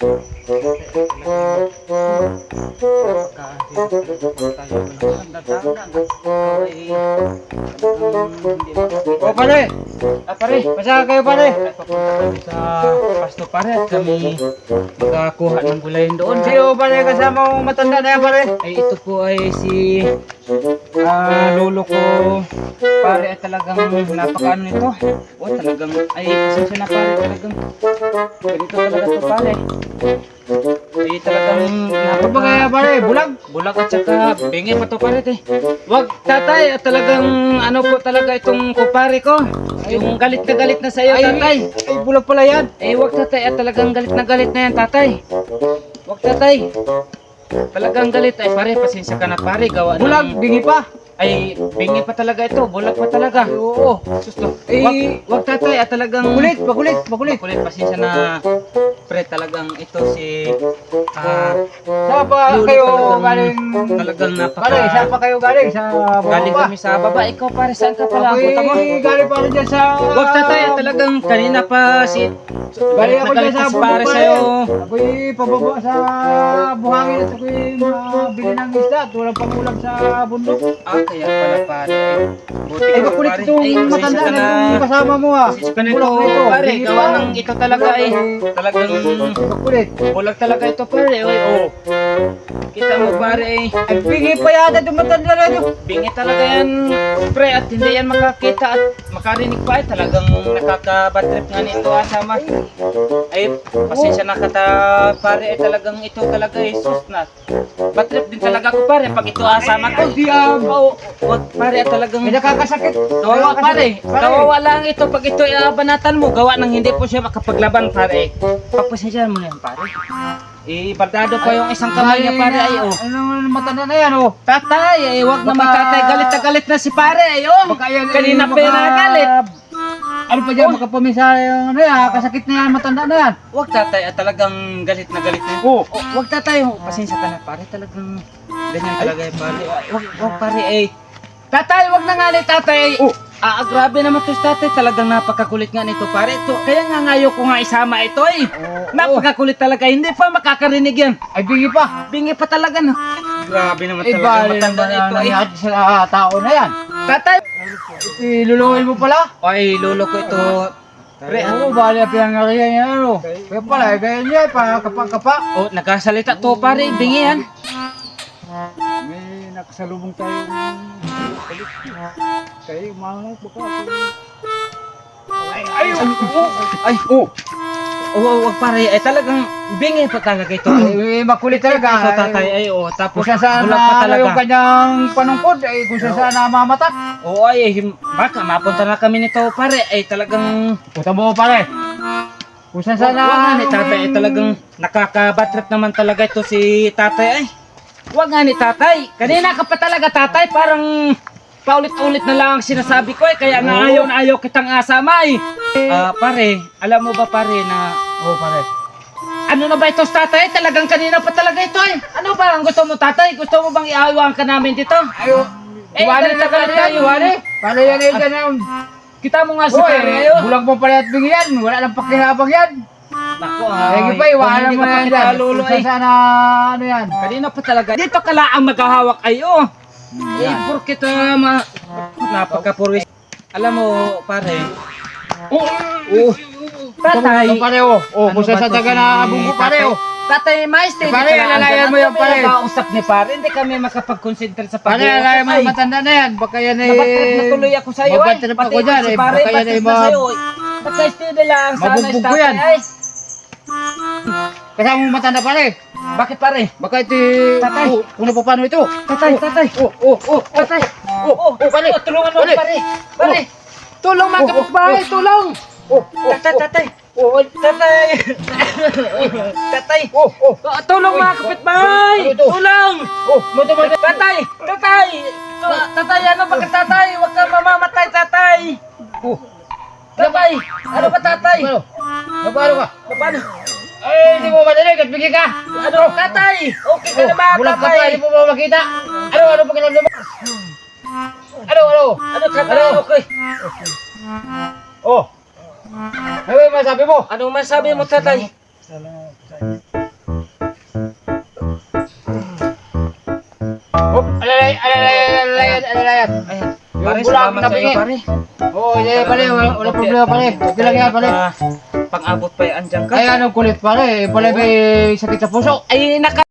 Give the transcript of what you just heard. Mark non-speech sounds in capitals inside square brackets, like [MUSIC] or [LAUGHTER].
kahit O pare, ah, pare, basa kayo pare. sa pasto pare at kami magkakuha ng gulayin doon. Sino pare kasama mo matanda na yan pare? Ay ito po ay si ah, lolo ko pare ay talagang napakaano nito. O talagang ay pasensya na pare talagang ganito talaga to pare. Ay talagang Ano ba napaka kaya pare, bulag? Bulag at saka bingi pa to pare te. Wag tatay at talagang ano po talaga itong kupare ko. Yung galit na galit na sa iyo Ay, tatay. ay, bulag pala yan. Eh, wag tatay. At talagang galit na galit na yan, tatay. Wag tatay. Talagang galit. Ay, pare, pasensya ka na, pare. Gawa ng- Bulag, bingi pa. Ay, bingi pa talaga ito. Bulag pa talaga. Oo. Susto. Eh, Wag, wag tatay. At talagang... Makulit, makulit, makulit. Makulit. Pasensya na, pre. Talagang ito si... Ah, Saan pa Lolo kayo talagang- galing? talagang napaka- Pare, saan pa kayo galing? Sa galing baba? kami sa baba. Ikaw, pare, saan ka pala? Ako'y Punta mo. galing pa rin dyan sa... Wag tatay. At talagang kanina pa si... Galing ako dyan sa si bundok pare sa'yo. Ako'y pababa sa buhangin at ako'y mabili ng isda at walang pangulam sa bundok. Ah, kaya pala pare. Buti Ay, ka, makulit pare. itong Ay, matanda pasensya na itong kasama mo ah. Pasensya ka na ito, na ito. pare. Bingi Gawa pa. ng ito talaga ay talagang Makulit. bulag talaga ito pare. Oy, oh. Kita mo pare ay Ay, bingi pa yata na ito. bingi talaga yan pre at hindi yan makakita at makarinig pa ay talagang nakaka-bad trip nga nito asama. Ay, pasensya na kata pare ay talagang ito talaga ay sus na. Bad trip din talaga ako pare pag ito asama ko. Ay, di ah. Oo, wag pare at talagang May nakakasakit. Kawawa pare, kawawa lang ito pag ito iabanatan mo, gawa nang hindi po siya makapaglaban pare. Pagpasensyahan mo yan pare. Eh, bardado pa yung isang kamay niya pare ay oh. Ano matanda na yan oh. Tatay, eh, wag naman tatay, galit na galit na si pare ay oh. Baka yan ay Kanina pa yan nagalit. Ano pa dyan, makapamisa yung ano yan, kasakit na yan, matanda na yan. Wag tatay, at talagang galit na galit na. Oh. Oh, wag tatay, oh, pasensya ka na pare, talagang ganyan talaga eh pare. Wag, wag pare eh. Tatay, wag na nga ni tatay. Oh. Ah, grabe naman to tatay, talagang napakakulit nga nito pare. Ito, kaya nga ngayo ko nga isama ito eh. Oh, Napakakulit talaga, hindi pa makakarinig yan. Ay, bingi pa. Bingi pa talaga na. Grabe naman Ay, talaga bali matanda naman nito ang eh. nangyari sa tao na yan. Tatay! Iluluhin mo pala. Ay, lolo ko ito. Pre, Oo, bali ang pinangarihan yan, ano. Kaya pala, eh, ganyan niya, pa kapa-kapa. oh, nagkasalita to pare, bingi yan. May nakasalubong tayo. Kayo, mga baka. Ay, ay, oh. Ay, oh. Oh, wag pare, ay talagang bingi pa talaga ito. Ay, makulit talaga. Ito tatay, ay oh, tapos Kung saan pa na talaga. yung kanyang panungkod, ay kung saan saan namamatak. Oo, ay, baka mapunta na kami nito pare, ay talagang Puta mo pare. Kung saan na... ni tatay, ay talagang nakakabatrip naman talaga ito si tatay ay. Wag nga ni tatay, kanina ka pa talaga tatay, parang paulit-ulit na lang ang sinasabi ko eh, kaya nga ayaw na ayaw kitang asama eh. Ah, pare, alam mo ba pare na Oo, pare. ano na ba ito tatay? Talagang kanina pa talaga ito eh. Ano ba ang gusto mo tatay? Gusto mo bang iawang ka namin dito? Ayo. Eh, Wari galit na na galit tayo, wari. Paano yan eh, ganun? Kita mo nga si Uy, pare bulag mo pala at bigyan. Wala nang pakinabang yan. Nako, Sige pa, iwanan mo yan dyan. Lolo, Kung ay. saan saan na ano yan. Kanina pa talaga. Dito ka lang ang maghahawak ayo. Eh, Yan. porkit uh, ma... Napaka-purwis. Alam mo, pare. Oh, Oh, tatay. Ito pare oh. Oh, Ano saan to taga na bungko pare tatay? oh. Tatay, maestro. Eh, pare, alalayan mo yan, pare. Kausap ni pare. Hindi kami makapag-concentrate sa Pare, pag-uusap. alay mo Ay, yung matanda na yan. Baka yan eh... Nabatrip na tuloy ako sa'yo. ay. Mabatrip ako dyan, eh. pare, Baka yan ay na ma- sa'yo. ay. Ba't sa studio lang? Sana Mabugbog ko tatay, yan. ay. Kasama mo matanda pare. Bakit pare? Baka ito. Tatay. Oh, Kung pa paano ito? Tatay, tatay. Oh, oh, oh. Tatay. Oh, oh, pare. Oh, tulungan mo, Pare. pare. Pare. Tulong mga Oh, oh, kapitbahay, oh. tulong. Oh, oh, Tatay, tatay. oh, oh, Tatay. [LAUGHS] Tatay. oh, oh. Oh, tulong mga kapitbahay. Ano? Tulong. Oh, mo. Tatay, tatay. Tatay, ano ba tatay? Huwag kang mamamatay, tatay. Oh, Tatay, ano ba tatay? ano? Nabaro ka? Paano? Ay, hindi mo madalig at bigyan ka. Ano, katay? Okay ka na ba, Bulag ka pa, hindi mo mo makita. Ano, ano pa kinulong mo? Ano, ano? Ano, katay? Ano? Okay. Oh. Ano yung masabi mo? Ano masabi mo, tatay? Salamat. Oh, alalay, alalay, alalay, alalay, alalay. Yung bulag na pingin. Oo, oh, hindi, pare, wala problema, pare. Okay lang yan, pare. Ah. Pang-abot pa yan dyan ka. Ay, anong kulit pare, pare may sakit sa puso. Ay, naka